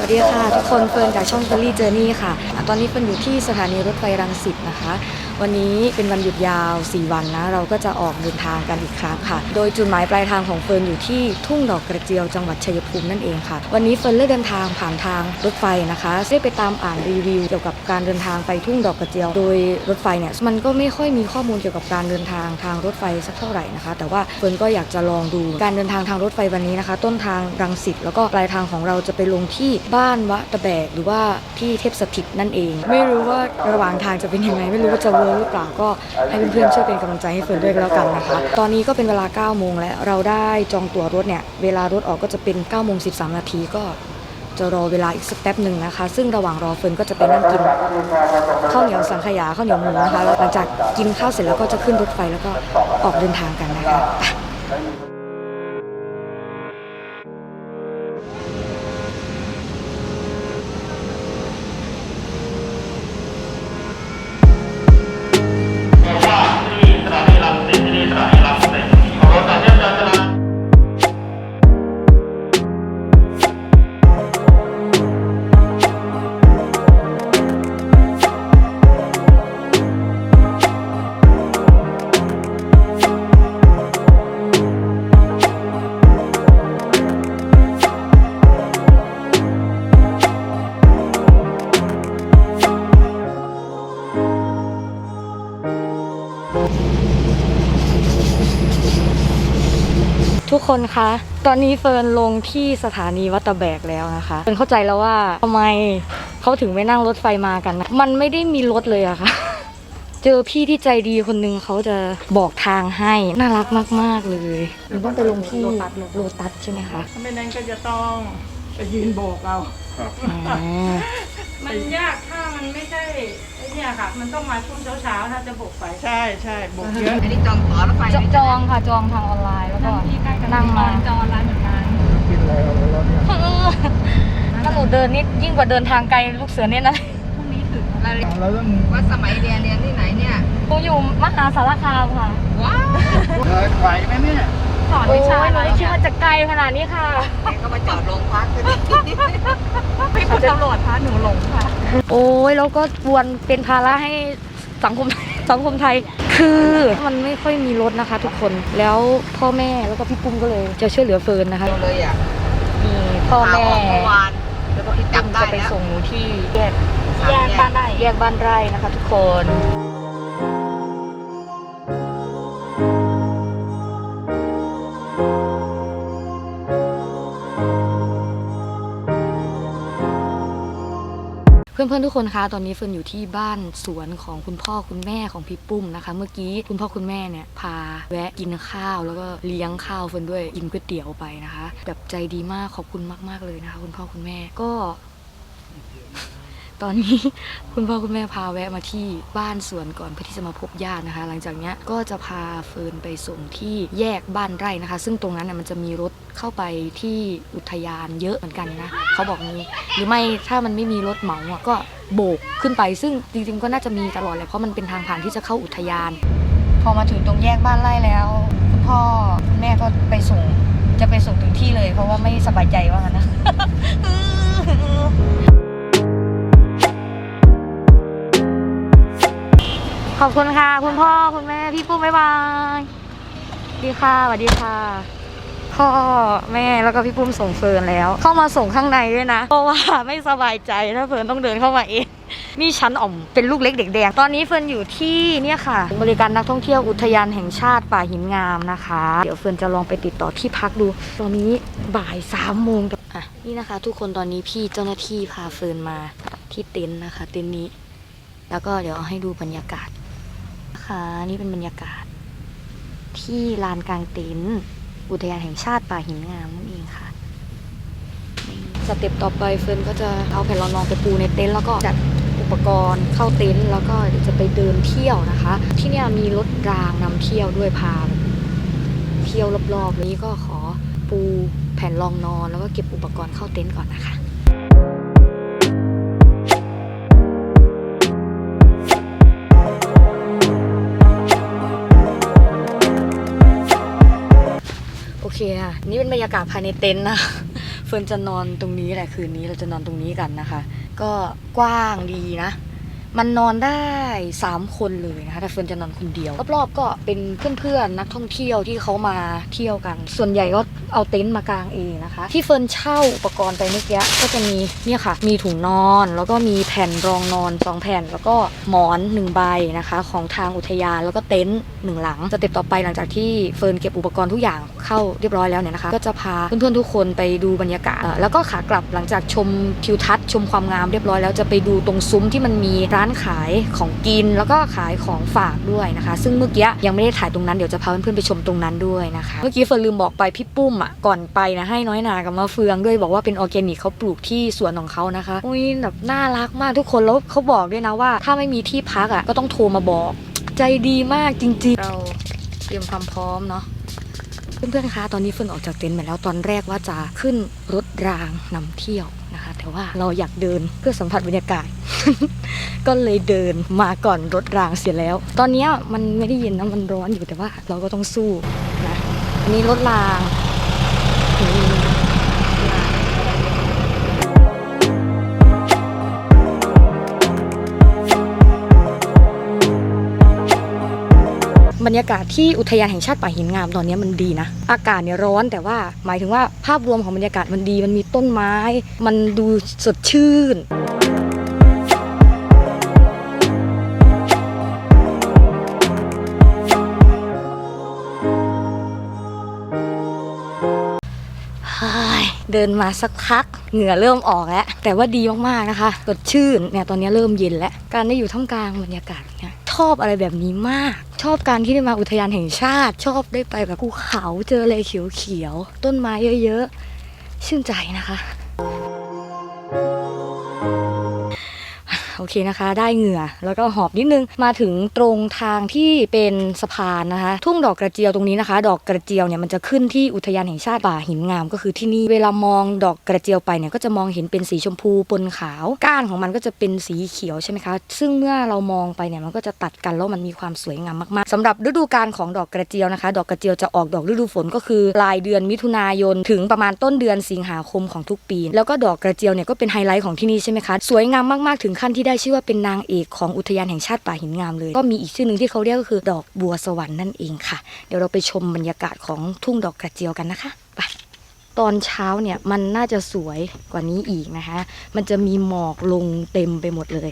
วัสดีค่ะ ทุกคนเฟิร์นจากช่องเฟ r รี่เจอร์นี่ค่ะอะ ตอนนี้เฟิร์นอยู่ที่สถานีรถไฟรังสิตนะคะ วันนี้เป็นวันหยุดยาว 4 วันนะ เราก็จะออกเดินทางกันอีกครั้งค่ะ โดยจุดหมายปลายทางของเฟิร์นอยู่ที่ทุ่งดอกกระเจียวจังหวัดชัยภูมินั่นเองค่ะ วันนี้เฟิร์นเลือกเดินทางผ่านทางรถไฟนะคะได้ไปตามอ่านรีวิวเกี่ยวกับการเดินทางไปทุ่งดอกกระเจียว โดยรถไฟเนี่ยมันก็ไม่ค่อยมีข้อมูลเกี่ยวกับการเดินทางทางรถไฟสักเท่าไหร่นะคะ แต่ว่าเฟิร์นก็อยากจะลองดูการเดินทางทางรถไฟวันนี้นะคะ ต้นทางรังสิตแล้วก็ปลายทางของเราจะไปลงที่บ้านวะตะแบกหรือว่าที่เทพสถิตนั่นเอง ไม่รู้ว่าระหว่างทางจะเป็นยังไงไม่รู้ว่าจะเวิหรือเปล่าก็ให้เพื่อนๆช่วยเป็นกำลังใจให้เฟิร์นด้วยก็แล้วกันนะคะ ตอนนี้ก็เป็นเวลา9โมงแล้วเราได้จองตั๋วรถเนี่ยเวลารถออกก็จะเป็น9โมง13 นาทีก็จะรอเวลาอีกสักแป๊บหนึ่งนะคะ ซึ่งระหว่างรอเฟิร์นก็จะไปนั่งกินข้าวเหนียวสังขยาข้าวเหนียวหมูนะคะแล้วหลังจากกินข้าวเสร็จแล้วก็จะขึ้นรถไฟแล้วก็ออกเดินทางกันนะคะ คนคะ ตอนนี้เฟิร์นลงที่สถานีวัดตะแบกแล้วนะคะ เฟิร์นเข้าใจแล้วว่าทำไมเขาถึงไม่นั่งรถไฟมากันนะมันไม่ได้มีรถเลยอะค่ะ เจอพี่ที่ใจดีคนนึงเขาจะบอกทางให้ น่ารักมาก ๆ เลยหนูต้องไปลงที่โลตัสโลตัสใช่ไหมคะถ้าไม่นั้นก็จะต้องไปยืนโบกเอาอ๋อ มันยากถ้ามันไม่ใช่ไอ้เนี่ยค่ะ มันต้องมาช่วงเช้าๆถ้าจะบุกไปใช่ใช่โบกเยอะ อันนี้จองตั๋วรถไฟจจองค่ะจองทางออนไลน์แล้วก็ที่ใกล้กันนั่งมาจอร้านเหมือนกันถ้าหนูเดินนี่ยิ่งกว่าเดินทางไกลลูกเสือเนี่ยนะพรุ่งนี้ถึงเราเรียนว่าสมัยเรียนเรียนที่ไหนเนี่ยหนูอยู่มหาสารคามค่ะ ว้าวเลยไหวไหมเนี่ยส อนโอ้วิยชาหอะนูไรไม่คิดเนี่ยว่าจะไกลขนาดนี้ค่ะแกก็มาจอดโรงพักกันพี่คุณตำรวจคะหนูหลงค่ะ โอ้ยแล้วก็วนเป็นภาระให้สังคม สังคมไทย คือมันไม่ค่อยมีรถนะคะ ทุกคนแล้วพ่อแม่แล้วก็พี่ปุ้มก็เลย จะช่วยเหลือเฟิร์นนะคะเลยอะมีพ่อข่าวแม่ออกเมื่อวานแล้วก็พี่ปุ้มจำได้จะไปแล้วส่งหนูที่แยกแยกบ้านไร่แยกบ้านไร่นะคะ ทุกคน พื่อนๆทุกคนคะตอนนี้เฟิร์นอยู่ที่บ้านสวนของคุณพ่อคุณแม่ของพี่ปุ้มนะคะ เมื่อกี้คุณพ่อคุณแม่เนี่ยพาแวะกินข้าว แล้วก็เลี้ยงข้าวเฟิร์นด้วยกินก๋วยเตี๋ยวไปนะคะแบบใจดีมากขอบคุณมากๆเลยนะคะ คุณพ่อคุณแม่ก็ ตอนนี้คุณพ่อคุณแม่พาแวะมาที่บ้านสวนก่อนเพื่อที่จะมาพบญาตินะคะ หลังจากเนี้ยก็จะพาเฟิร์นไปส่งที่แยกบ้านไร่นะคะ ซึ่งตรงนั้นน่ะมันจะมีรถเข้าไปที่อุทยานเยอะเหมือนกันนะเขาบอกนี้หรือไม่ถ้ามันไม่มีรถเหมาก็โบกขึ้นไป ซึ่งจริงๆก็น่าจะมีตลอดแหละเพราะมันเป็นทางผ่านที่จะเข้าอุทยาน พอมาถึงตรงแยกบ้านไร่แล้ว คุณพ่อคุณแม่ก็ไปส่งจะไปส่งถึงที่เลย เพราะว่าไม่สบายใจว่างั้นนะ ขอบคุณค่ะ คุณพ่อคุณแม่พี่ปุ้มบ๊ายบายดีค่ะสวัสดีค่ะ พ่อแม่แล้วก็พี่ปุ้มส่งเฟิร์นแล้ว เข้ามาส่งข้างในด้วยนะ เพราะว่าไม่สบายใจถ้าเฟิร์นต้องเดินเข้ามาเองนี่ชั้นอ่อมเป็นลูกเล็กเด็กแดงตอนนี้เฟิร์นอยู่ที่เนี่ยค่ะ บริการนักท่องเที่ยวอุทยานแห่งชาติป่าหินงามนะคะ เดี๋ยวเฟิร์นจะลองไปติดต่อที่พักดู ตอนนี้บ่ายสามโมงอะนี่นะคะ ทุกคนตอนนี้พี่เจ้าหน้าที่พาเฟิร์นมาที่เต็นท์นะคะ เต็นท์นี้ แล้วก็เดี๋ยวเอาให้ดูบรรยากาศ นะคะนี่เป็นบรรยากาศ ที่ลานกลางเต็นท์อุทยานแห่งชาติป่าหินงามนั่นเองค่ะสเต็ปต่อไปเฟิร์นก็จะเอาแผ่นรองรองไปปูในเต็นท์แล้วก็จัดอุปกรณ์เข้าเต็นท์แล้วก็เดี๋ยวจะไปเดินเที่ยวนะคะ ที่นี่มีรถรางนำเที่ยวด้วยพาเที่ยวรอบๆนี้ก็ขอปูแผ่นรองนอนแล้วก็เก็บอุปกรณ์เข้าเต็นท์ก่อนนะคะ นี่เป็นบรรยากาศภายในเต็นท์นะเฟิร์นจะนอนตรงนี้แหละคืนนี้เราจะนอนตรงนี้กันนะคะ ก็กว้างดีนะ มันนอนได้ 3 คนเลยนะคะแต่เฟิร์นจะนอนคนเดียว รอบๆก็เป็นเพื่อนๆนักท่องเที่ยวที่เขามาเที่ยวกัน ส่วนใหญ่ก็เอาเต็นท์มากางเองนะคะ ที่เฟิร์นเช่าอุปกรณ์ไปเมื่อกี้ก็จะมีเนี่ยค่ะ มีถุงนอน แล้วก็มีแผ่นรองนอนสองแผ่น แล้วก็หมอนหนึ่งใบนะคะ ของทางอุทยานแล้วก็เต็นท์หนึ่งหลังสเต็ปต่อไปหลังจากที่เฟิร์นเก็บอุปกรณ์ทุกอย่างเข้าเรียบร้อยแล้วเนี่ยนะคะ ก็จะพาเพื่อนๆทุกคนไปดูบรรยากาศแล้วก็ขากลับหลังจากชมทิวทัศน์ชมความงามเรียบร้อยแล้วจะไปดูตรงซุ้มที่มันมีร้านานขายของกินแล้วก็ขายของฝากด้วยนะคะ ซึ่งเมื่อกี้ยังไม่ได้ถ่ายตรงนั้นเดี๋ยวจะพาเพื่อนๆไปชมตรงนั้นด้วยนะคะ เมื่อกี้เฟิร์นลืมบอกไปพี่ปุ้มอะก่อนไปนะให้น้อยนากับมะเฟืองด้วยบอกว่าเป็นออร์แกนิกเขาปลูกที่สวนของเขานะคะอุ้ยแบบน่ารักมากทุกคนแล้วเขาบอกด้วยนะว่า ถ้าไม่มีที่พักอะก็ต้องโทรมาบอกใจดีมากจริงๆ เราเตรียมความพร้อมเนาะเพื่อนๆคะตอนนี้เฟิร์นออกจากเต็นท์มาแล้วตอนแรกว่าจะขึ้นรถรางนำเที่ยว แต่ว่าเราอยากเดินเพื่อสัมผัสบรรยากาศ ก็เลยเดินมาก่อนรถรางเสียแล้ว ตอนนี้มันไม่ได้เย็นนะมันร้อนอยู่แต่ว่า เราก็ต้องสู้นะอันนี้รถราง รรยากาศที่อุทยานแห่งชาติป่าหินงามตอนนี้มันดีนะ อากาศเนี่ยร้อนแต่ว่าหมายถึงว่าภาพรวมของบรรยากาศมันดี มันมีต้นไม้ มันดูสดชื่นเดินมาสักพักเหงื่อเริ่มออกแล้ว แต่ว่าดีมากๆนะคะสดชื่นเนี่ยตอนนี้เริ่มเย็นแล้ว การได้อยู่ท่ามกลางบรรยากาศเนี่ย อบอะไรแบบนี้มาก ชอบการที่ได้มาอุทยานแห่งชาติ ชอบได้ไปแบบภูเขาเจออะไรเขียวๆต้นไม้เยอะๆชื่นใจนะคะ โอเคนะคะ ได้เหงื่อแล้วก็หอบนิดนึงมาถึงตรงทางที่เป็นสะพานนะคะ ทุ่งดอกกระเจียวตรงนี้นะคะ ดอกกระเจียวเนี่ยมันจะขึ้นที่อุทยานแห่งชาติป่าหินงามก็คือที่นี่เวลามองดอกกระเจียวไปเนี่ยก็จะมองเห็นเป็นสีชมพูปนขาว ก้านของมันก็จะเป็นสีเขียวใช่ไหมคะ ซึ่งเมื่อเรามองไปเนี่ยมันก็จะตัดกันแล้วมันมีความสวยงามมากๆสำหรับฤดูกาลของดอกกระเจียวนะคะ ดอกกระเจียวจะออกดอกฤดูฝนก็คือปลายเดือนมิถุนายน ถึงประมาณต้นเดือนสิงหาคมของทุกปี แล้วก็ดอกกระเจียวเนี่ยก็เป็นไฮไลท์ของที่นี่ใช่ไหมคะสวยงามมากๆถึงขั้นที่ได้ชื่อว่าเป็นนางเอกของอุทยานแห่งชาติป่าหินงามเลย ก็มีอีกชื่อหนึ่งที่เขาเรียกก็คือดอกบัวสวรรค์นั่นเองค่ะ เดี๋ยวเราไปชมบรรยากาศของทุ่งดอกกระเจียวกันนะคะไปตอนเช้าเนี่ยมันน่าจะสวยกว่านี้อีกนะคะ มันจะมีหมอกลงเต็มไปหมดเลย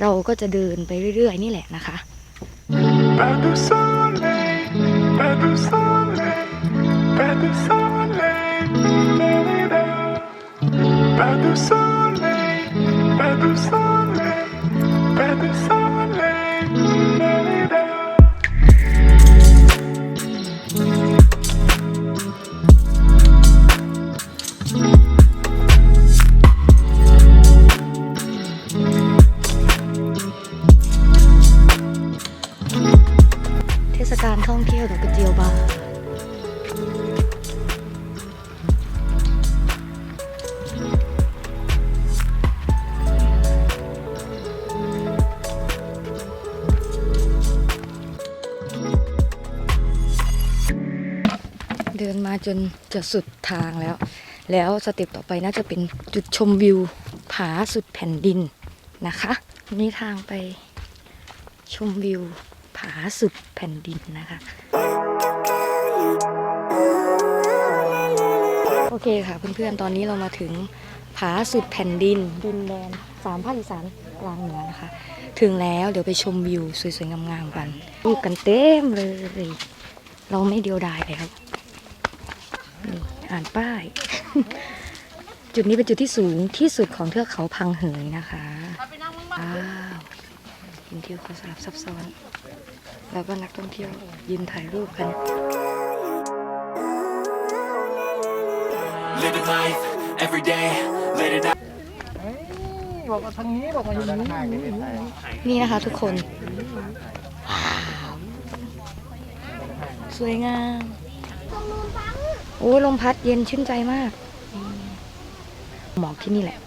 เราก็จะเดินไปเรื่อย ๆ นี่แหละนะคะ Pas de soleil, pas de soleil, pas de จนจะสุดทางแล้ว แล้วสเต็ปต่อไปน่าจะเป็นจุดชมวิวผาสุดแผ่นดินนะคะ นี่ทางไปชมวิวผาสุดแผ่นดินนะคะโอเคค่ะเพื่อนๆ ตอนนี้เรามาถึงผาสุดแผ่นดินดินแดนสามภาคอีสานกลางเหนือนะคะ ถึงแล้วเดี๋ยวไปชมวิวสวยๆงามๆกันรูปกันเต็มเลย เราไม่เดียวดายแล้วนี่ อ่านป้าย จุดนี้เป็นจุดที่สูงที่สุดของเทือกเขาพังเหยนะคะว้าวหินที่เขาสลับซับซ้อน แล้วก็นักท่องเที่ยวยืนถ่ายรูปกัน Living life every day, let it out. บอกว่าทางนี้บอกว่าอย่างนี้นี่นะคะทุกคนว้าวสวยงาม โอ้ลมพัดเย็นชื่นใจมาก หมอกที่นี่แหละ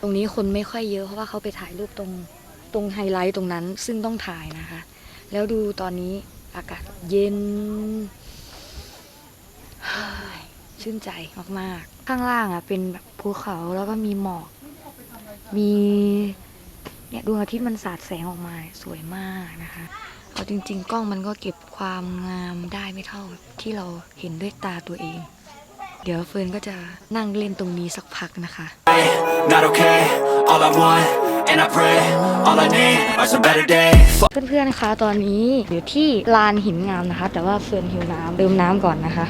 ตรงนี้คนไม่ค่อยเยอะเพราะว่าเขาไปถ่ายรูปตรงตรงไฮไลท์ตรงนั้นซึ่งต้องถ่ายนะคะ แล้วดูตอนนี้อากาศเย็นชื่นใจมากๆ ข้างล่างอะเป็นแบบภูเขาแล้วก็มีหมอก มีเนี่ยดวงอาทิตย์มันสาดแสงออกมาสวยมากนะคะ เอาจริง ๆ กล้องมันก็เก็บความงามได้ไม่เท่าที่เราเห็นด้วยตาตัวเอง เดี๋ยวเฟิร์นก็จะนั่งเล่นตรงนี้สักพักนะคะ Not okay, all I want, and I pray, all I need are some better days. เพื่อนๆคะตอนนี้อยู่ที่ลานหินงามนะคะ แต่ว่าเฟิร์นหิวน้ำดื่มน้ำก่อนนะคะ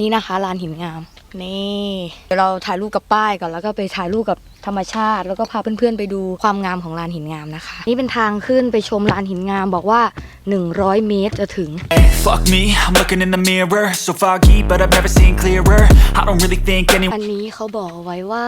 นี่นะคะลานหินงามนี่เดี๋ยวเราถ่ายรูปกับป้ายก่อนแล้วก็ไปถ่ายรูปกับ ธรรมชาติ แล้วก็พาเพื่อนๆไปดูความงามของลานหินงามนะคะ นี่เป็นทางขึ้นไปชมลานหินงามบอกว่า 100 เมตรจะถึง Fuck me, I'm looking in the mirror, so foggy, but I've never seen clearer. I don't really think anyone. อันนี้เขาบอกเอาไว้ว่า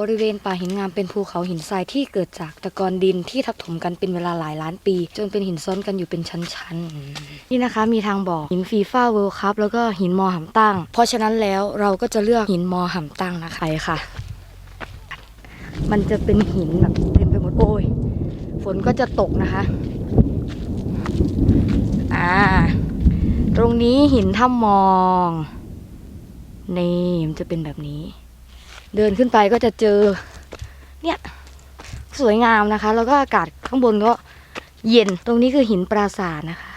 บริเวณป่าหินงามเป็นภูเขาหินทรายที่เกิดจากตะกอนดินที่ทับถมกันเป็นเวลาหลายล้านปี จนเป็นหินซ้อนกันอยู่เป็นชั้นๆ นี่นะคะมีทางบอกหินฟีฟ่าเวิลด์คัพแล้วก็หินมอหำตั้ง เพราะฉะนั้นแล้วเราก็จะเลือกหินมอหำตั้งนะคะไปค่ะ มันจะเป็นหินแบบเต็มไปหมดโอ้ย ฝนก็จะตกนะคะ อ่า ตรงนี้หินถ้ำมอง นี่มันจะเป็นแบบนี้ เดินขึ้นไปก็จะเจอ เนี่ย สวยงามนะคะ แล้วก็อากาศข้างบนก็เย็น ตรงนี้คือหินปราสาทนะคะ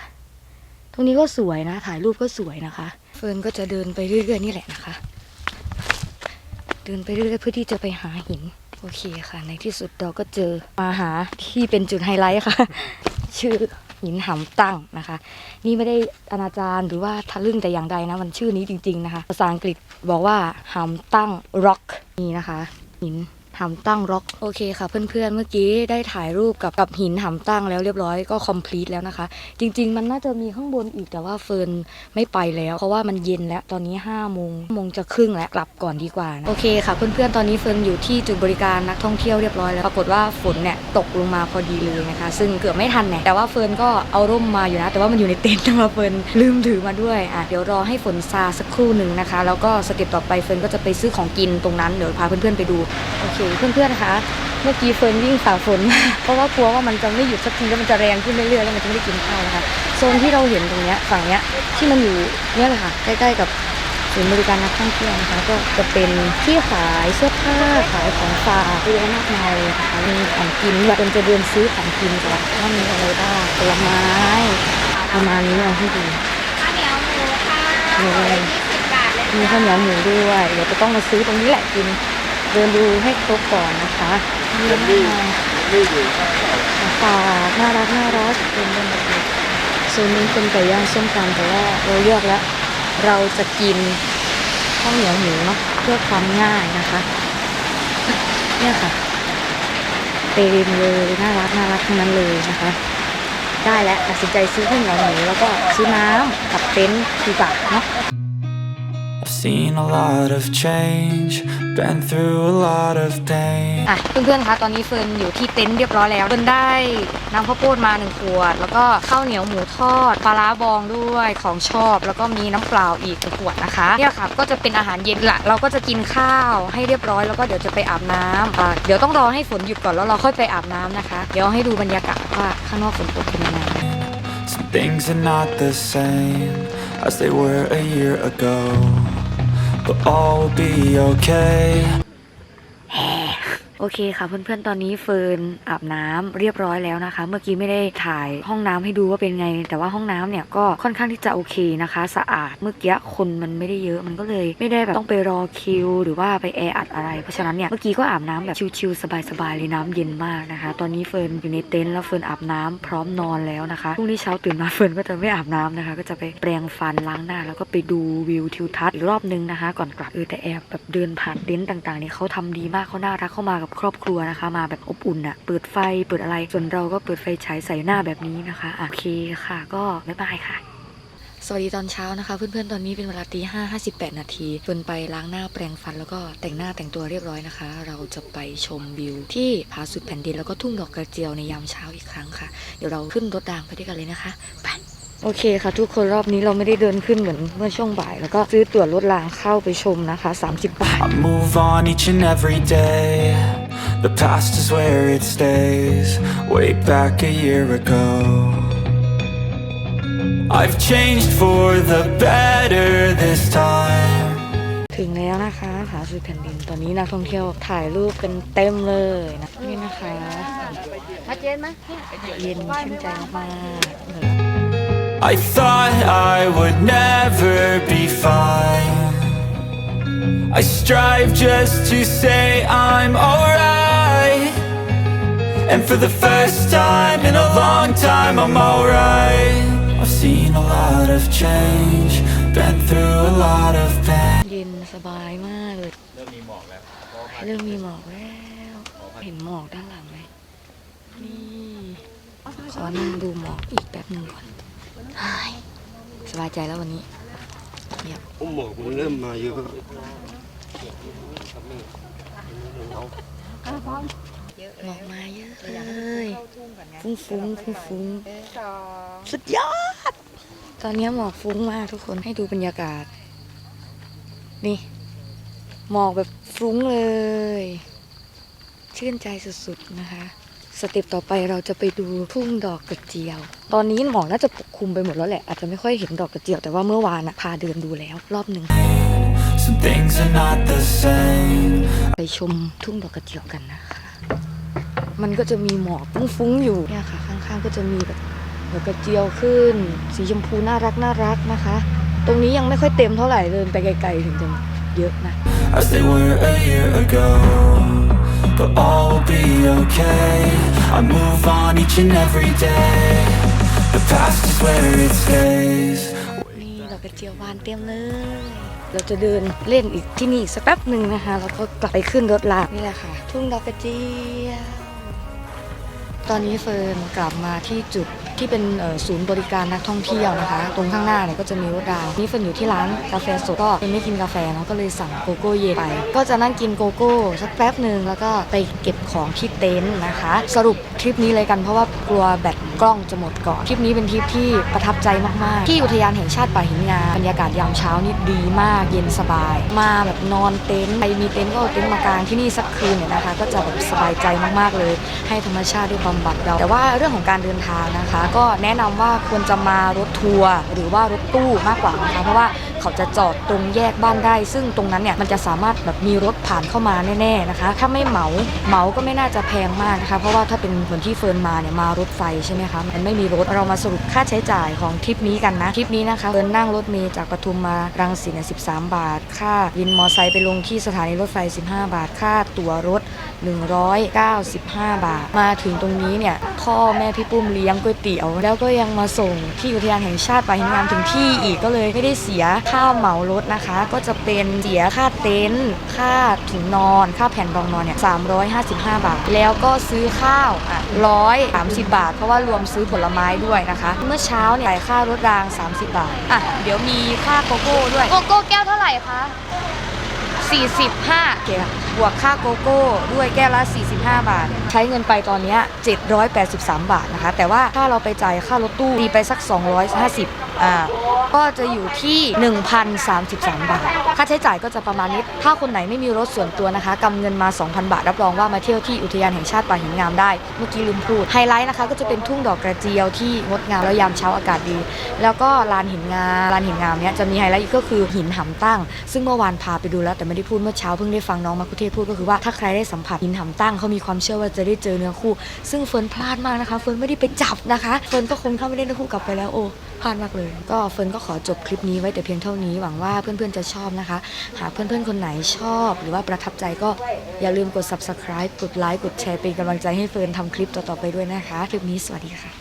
ตรงนี้ก็สวยนะ ถ่ายรูปก็สวยนะคะ เฟิร์นก็จะเดินไปเรื่อยๆนี่แหละนะคะ เดินไปเรื่อยๆเพื่อที่จะไปหาหิน โอเคค่ะ ในที่สุดเราก็เจอมาหาที่เป็นจุดไฮไลท์ค่ะ ชื่อหินหำตั้งนะคะ นี่ไม่ได้อนาจารหรือว่าทะลึ่งแต่อย่างใดนะ มันชื่อนี้จริง ๆนะคะ ภาษาอังกฤษบอกว่าหำตั้ง rock นี่นะคะ หิน หำตั้ง rock โอเคค่ะเพื่อนๆเมื่อกี้ได้ถ่ายรูปกับกับหินหำตั้งแล้วเรียบร้อยก็ complete แล้วนะคะ จริง ๆ มันน่าจะมีข้างบนอีกแต่ว่าเฟิร์นไม่ไปแล้วเพราะว่ามันเย็นแล้วตอนนี้5้าโมงโมงจะครึ่งแล้วกลับก่อนดีกว่านะโอเคค่ะ เพื่อนๆตอนนี้เฟิร์นอยู่ที่จุดบริการนักท่องเที่ยวเรียบร้อยแล้วปรากฏว่าฝนเนี่ยตกลงมาพอดีเลยนะคะ ซึ่งเกือบไม่ทันเนี่ยแต่ว่าเฟิร์นก็เอาร่มมาอยู่นะ แต่ว่ามันอยู่ในเต็นท์นะคะเฟิร์นลืมถือมาด้วยอะเดี๋ยวรอให้ฝนซาสักครู่หนึ่งนะคะ แล้วก็สเต็ปต่อไปเฟิร์นก็จะไปซื้อของกินตรงนั้นเดี๋ยวพาเพื่อนๆไปดูโอเคเพื่อนๆคะเมื่อกี้เฟิร์นวิ่งฝ่าฝนเพราะว่ากลัวว่ามันจะไม่หยุดสักทีแล้วมันจะแรงขึ้นเรื่อยๆแล้วมันจะไม่ได้กินข้าวนะคะโซนที่เราเห็นตรงเนี้ยฝั่งเนี้ยที่มันอยู่เนี่ยแหละค่ะใกล้ๆกับศูนย์บริการนักท่องเที่ยวนะคะ ก็จะเป็นที่ขายเสื้อผ้าขายของฝากเยอะมากมายเลยนะคะมีของกินแบบคนจะเดินซื้อของกินก่อนว่ามีอะไรบ้างผลไม้ประมาณนี้เอาให้ดูข้าวเหนียวหมูค่ะนี่สิบบาทเลยมีข้าวเหนียวหมูด้วยเดี๋ยวจะต้องมาซื้อตรงนี้แหละกิน เดินดูให้ครบก่อนนะคะมีมากมายของฝากน่ารักน่ารักเป็นไปหมดเลยโซนนี้เป็นไก่ย่างส้มตำแต่ว่าเราเลือกแล้ว เราจะกินข้าวเหนียวหมูเนาะเพื่อความง่ายนะคะ เนี่ยค่ะเต็มเลยน่ารักน่ารักทั้งนั้นเลยนะคะ ได้แล้วตัดสินใจซื้อข้าวเหนียวหมูแล้วก็ซื้อน้ำกับเต็นท์ดีกว่าเนาะ I've seen a lot of change, been through a lot of pain. อะเพื่อนๆคะตอนนี้เฟิร์นอยู่ที่เต็นท์เรียบร้อยแล้วเฟิร์นได้น้ำข้าวโพดมาหนึ่งขวด แล้วก็ข้าวเหนียวหมูทอดปลาร้าบองด้วยของชอบ แล้วก็มีน้ำเปล่าอีกหนึ่งขวดนะคะเนี่ยค่ะก็จะเป็นอาหารเย็นละเราก็จะกินข้าวให้เรียบร้อยแล้วก็เดี๋ยวจะไปอาบน้ำอะเดี๋ยวต้องรอให้ฝนหยุดก่อนแล้วเราค่อยไปอาบน้ำนะคะ เดี๋ยวให้ดูบรรยากาศว่าข้างนอกฝนตกเป็นยังไง Some things are not the same as they were a year ago, but all will be okay. โอเคค่ะเพื่อนๆ ตอนนี้เฟิร์นอาบน้ำเรียบร้อยแล้วนะคะ เมื่อกี้ไม่ได้ถ่ายห้องน้ำให้ดูว่าเป็นไง แต่ว่าห้องน้ำเนี่ยก็ค่อนข้างที่จะโอเคนะคะ สะอาดเมื่อกี้คนมันไม่ได้เยอะมันก็เลยไม่ได้แบบต้องไปรอคิว หรือว่าไปแออัดอะไร เพราะฉะนั้นเนี่ยเมื่อกี้ก็อาบน้ำแบบชิลๆสบายๆเลยน้ำเย็นมากนะคะ ตอนนี้เฟิร์นอยู่ในเต็นท์แล้วเฟิร์นอาบน้ำพร้อมนอนแล้วนะคะพรุ่งนี้เช้าตื่นมาเฟิร์นก็จะไม่อาบน้ำนะคะ ก็จะไปแปรงฟันล้างหน้า แล้วก็ไปดูวิวทิวทัศน์อีกรอบนึงนะคะ ก่อนกลับเออแต่แอบแบบเดินผ่านเต็นท์ต่างๆนี่เขาทำดีมากเขาน่ารักเข้ามากับครอบครัวนะคะ มาแบบอบอุ่นอะเปิดไฟเปิดอะไร ส่วนเราก็เปิดไฟฉายใส่หน้าแบบนี้นะคะโอเคค่ะ ก็บ๊ายบายค่ะสวัสดีตอนเช้านะคะ เพื่อนๆ ตอนนี้เป็นเวลาตีห้าห้าสิบแปดนาทีเฟิร์นไปล้างหน้าแปรงฟันแล้วก็แต่งหน้าแต่งตัวเรียบร้อยนะคะ เราจะไปชมวิวที่ผาสุดแผ่นดินแล้วก็ทุ่งดอกกระเจียวในยามเช้าอีกครั้งค่ะ เดี๋ยวเราขึ้นรถรางไปด้วยกันเลยนะคะไป โอเคค่ะทุกคนรอบนี้เราไม่ได้เดินขึ้นเหมือนเมื่อช่วงบ่าย แล้วก็ซื้อตั๋วรถรางเข้าไปชมนะคะ 30 บาท I move on each and every day. The past is where it stays, way back a year ago. I've changed for the better this time. ถึงแล้วนะคะผาสุดแผ่นดินตอนนี้นักท่องเที่ยวถ่ายรูปกันเต็มเลยนะนี่นะคะมาเจนไหมเย็นชื่นใจมากๆ I thought I would never be fine. I strive just to say I'm alright. And for the first time in a long time, I'm alright. I've seen a lot of change, been through a lot of pain. เย็นสบายมากเลย เริ่มมีหมอกแล้ว เริ่มมีหมอกแล้ว เห็นหมอกด้านหลังไหมนี่ขอนั่งดูหมอกอีกแป๊บหนึ่งก่อนเฮ้ย สบายใจแล้ววันนี้เงียบผมหมอกมันเริ่มมาเยอะหมอกมาเยอะเลยฟุ้งฟุ้งฟุ้งฟุ้งสุดยอด ตอนนี้หมอกฟุ้งมากทุกคนให้ดูบรรยากาศ นี่ หมอกแบบฟุ้งเลย ชื่นใจสุดๆนะคะ สเต็ปต่อไปเราจะไปดูทุ่งดอกกระเจียว ตอนนี้หมอกน่าจะปกคลุมไปหมดแล้วแหละ อาจจะไม่ค่อยเห็นดอกกระเจียว แต่ว่าเมื่อวานอะพาเดินดูแล้วรอบหนึ่ง Some things are not the same. ไปชมทุ่งดอกกระเจียวกันนะคะ มันก็จะมีหมอกฟุ้งๆอยู่เนี่ยค่ะ ข้างๆก็จะมีแบบดอกกระเจียวขึ้น สีชมพูน่ารักน่ารักนะคะ ตรงนี้ยังไม่ค่อยเต็มเท่าไหร่เดินไปไกลๆถึงจะเยอะนะ as they were a year ago. But all will be okay. I move on each and every day. The past is where it stays. นี่เราก็เจียววานเต็มเลย เราจะเดินเล่นอีกที่นี่สักแป๊บหนึ่งนะคะ แล้วก็กลับไปขึ้นรถลากนี่แหละค่ะ ทุ่งดอกกระเจียว ตอนนี้เฟิร์นกลับมาที่จุด ที่เป็นศูนย์บริการนักท่องเที่ยวนะคะ ตรงข้างหน้าเนี่ยก็จะมีรถรางนี่เฟินอยู่ที่ร้านกาแฟสดก็เฟินไม่กินกาแฟเนาะก็เลยสั่งโกโก้เย็นไป ก็จะนั่งกินโกโก้สักแป๊บหนึ่งแล้วก็ไปเก็บของที่เต็นท์นะคะ สรุปทริปนี้เลยกันเพราะว่ากลัวแบตกล้องจะหมดก่อน ทริปนี้เป็นทริปที่ประทับใจมาก ๆ ที่อุทยานแห่งชาติป่าหินงาบรรยากาศยามเช้านี่ดีมาก เย็นสบาย มาแบบนอนเต็นท์ใครมีเต็นท์ก็เอาเต็นท์มากางที่นี่สักคืนเนี่ยนะคะ ก็จะแบบสบายใจมาก ๆ เลย ให้ธรรมชาติได้บำบัดเรา แต่ว่าเรื่องของการเดินทางนะคะก็แนะนำว่าควรจะมารถทัวร์หรือว่ารถตู้มากกว่านะคะเพราะว่า เขาจะจอดตรงแยกบ้านได้ ซึ่งตรงนั้นเนี่ยมันจะสามารถแบบมีรถผ่านเข้ามาแน่ๆนะคะ ถ้าไม่เหมาเหมาก็ไม่น่าจะแพงมากนะคะ เพราะว่าถ้าเป็นเหมือนที่เฟิร์นมาเนี่ยมารถไฟใช่ไหมคะมันไม่มีรถเรามาสรุปค่าใช้จ่ายของทริปนี้กันนะทริปนี้นะคะเฟิร์นนั่งรถเมล์จากปทุมมารังสิตเนี่ย13บาท ค่าวินมอไซค์ไปลงที่สถานีรถไฟ 15 บาท ค่าตั๋วรถ 195 บาท มาถึงตรงนี้เนี่ยพ่อแม่พี่ปุ้มเลี้ยงก๋วยเตี๋ยว แล้วก็ยังมาส่งที่อุทยานแห่งชาติป่าหินงามถึงที่อีกก็เลยไม่ได้เสียค่าเหมารถนะคะ ก็จะเป็นเสียค่าเต็นท์ค่าถุงนอน ค่าแผ่นรองนอนเนี่ย355 บาท แล้วก็ซื้อข้าวอะ130 บาท เพราะว่ารวมซื้อผลไม้ด้วยนะคะ เมื่อเช้าเนี่ยจ่ายค่ารถราง 30 บาทอะเดี๋ยวมีค่าโกโก้ด้วยโกโก้แก้วเท่าไหร่คะ45โอเคค่ะบวกค่าโกโก้ด้วยแก้วละ 45 บาท ใช้เงินไปตอนนี้ 783 บาทนะคะ แต่ว่าถ้าเราไปจ่ายค่ารถตู้ตีไปสัก 250อ่าก็จะอยู่ที่ 1,033 บาท ค่าใช้จ่ายก็จะประมาณนี้ ถ้าคนไหนไม่มีรถส่วนตัวนะคะกำเงินมา 2,000 บาท รับรองว่ามาเที่ยวที่อุทยานแห่งชาติป่าหินงามได้ เมื่อกี้ลืมพูด ไฮไลท์นะคะก็จะเป็นทุ่งดอกกระเจียวที่งดงามแล้วยามเช้าอากาศดี แล้วก็ลานหินงามลานหินงามเนี้ยจะมีไฮไลท์กก็คือหินหำตั้ง ซึ่งเมื่อวานพาไปดูแล้วแต่ไม่ได้พูดเมื่อเช้าเพิ่งได้ฟังน้องมาคุเทศพูดก็คือว่าถ้าใครได้สัมผัสหินหำตั้งเขามีความเชื่อว่าจะได้เจอเนื้อคู่ ซึ่งเฟิร์นพลาดมากนะคะ เฟิร์นไม่ได้ไปจับนะคะเฟิร์นก็คงถ้าไม่ได้เนื้อคู่กลับไปแล้วโอ้พลาดมากเลย ก็เฟิร์นก็ขอจบคลิปนี้ไว้แต่เพียงเท่านี้หวังว่าเพื่อนๆจะชอบนะคะ หากเพื่อนๆคนไหนชอบ หรือว่าประทับใจก็อย่าลืมกด subscribe กดไลค์กดแชร์เป็นกำลังใจให้เฟิร์นทำคลิปต่อๆไปด้วยนะคะ คลิปนี้สวัสดีค่ะ